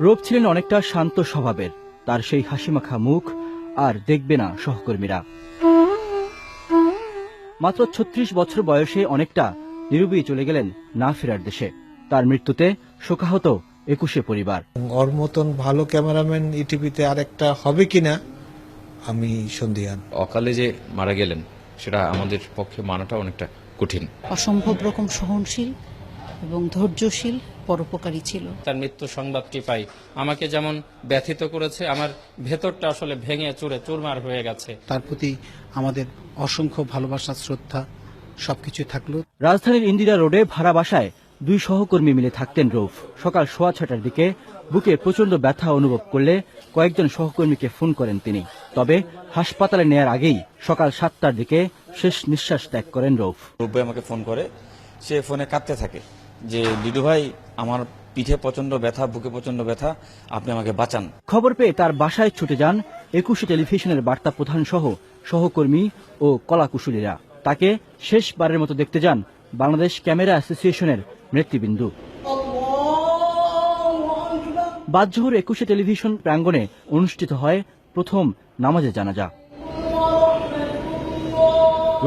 রূপ ছিলেন অনেকটা শান্ত স্বভাবের। তার সেই হাসিমাখা মুখ আর দেখবে না সহকর্মীরা। মাত্র ছত্রিশ বছর বয়সে অনেকটা নিরুবী চলে গেলেন না ফেরার দেশে। তার মৃত্যুতে শোকাহত একুশে পরিবার। ওর মতন ভালো ক্যামেরাম্যান ইটিভিতে আর একটা হবে কিনা আমি সন্দিহান। অকালে যে মারা গেলেন সেটা আমাদের পক্ষে মানাটা অনেকটা কঠিন। অসম্ভব রকম সহনশীল এবং ধৈর্যশীল পরোপকারী ছিল। তার মৃত্যু সংবাদটি পাই। আমাকে যেমন ব্যথিত করেছে আমার ভেতরটা আসলে ভেঙে চুরে চুরমার হয়ে গেছে। তার প্রতি আমাদের অসংখ্য ভালোবাসা শ্রদ্ধা সবকিছু থাকল। রাজধানীর ইন্দিরা রোডে ভাড়া বাসায় দুই সহকর্মী মিলে থাকতেন রৌফ। সকাল সোয়া ছটার দিকে বুকে প্রচণ্ড ব্যথা অনুভব করলে কয়েকজন সহকর্মীকে ফোন করেন তিনি। তবে হাসপাতালে নেয়ার আগেই সকাল সাতটার দিকে শেষ নিঃশ্বাস ত্যাগ করেন রৌফ। রূপ ভাই আমাকে ফোন করে সে ফোনে কাঁদতে থাকে। যে লিডু ভাই, আমার পিঠে প্রচণ্ড ব্যথা, বুকে প্রচণ্ড ব্যথা, আপনি আমাকে বাঁচান। খবর পেয়ে তার বাসায় ছুটে যান একুশে টেলিভিশনের বার্তা প্রধান সহ সহকর্মী ও কলাকুশলীরা। তাকে শেষবারের মতো দেখতে যান বাংলাদেশ ক্যামেরা অ্যাসোসিয়েশনের নেতৃবৃন্দ। বাদজোহর একুশে টেলিভিশন প্রাঙ্গণে অনুষ্ঠিত হয় প্রথম নামাজে জানাজা।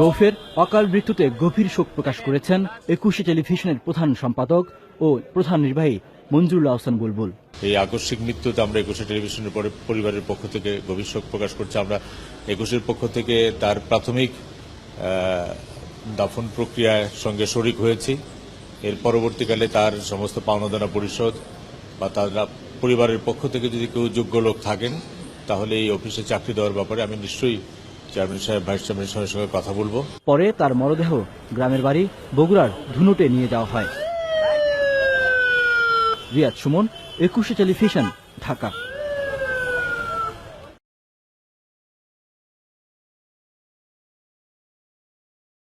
রৌফের অকাল মৃত্যুতে গভীর শোক প্রকাশ করেছেন একুশে টেলিভিশনের প্রধান সম্পাদক ও প্রধান নির্বাহী মঞ্জুরুল্লাহ হোসেন বুলবুল। এই আকস্মিক মৃত্যুতে আমরা একুশে টেলিভিশনের পরে পরিবারের পক্ষ থেকে গভীর শোক প্রকাশ করছি। আমরা একুশের পক্ষ থেকে তার প্রাথমিক দাফন প্রক্রিয়ার সঙ্গে শরিক হয়েছি। এর পরবর্তীকালে তার সমস্ত পাওনাদানা পরিশোধ বা তার পরিবারের পক্ষ থেকে যদি কেউ যোগ্য লোক থাকেন, তাহলে এই অফিসে চাকরি দেওয়ার ব্যাপারে আমি নিশ্চয়ই কথা বলব। পরে তার মরদেহ গ্রামের বাড়ি বগুড়ার ধুনুটে নিয়ে যাওয়া হয়। রিয়াদ সুমন, একুশে টেলিভিশন, ঢাকা।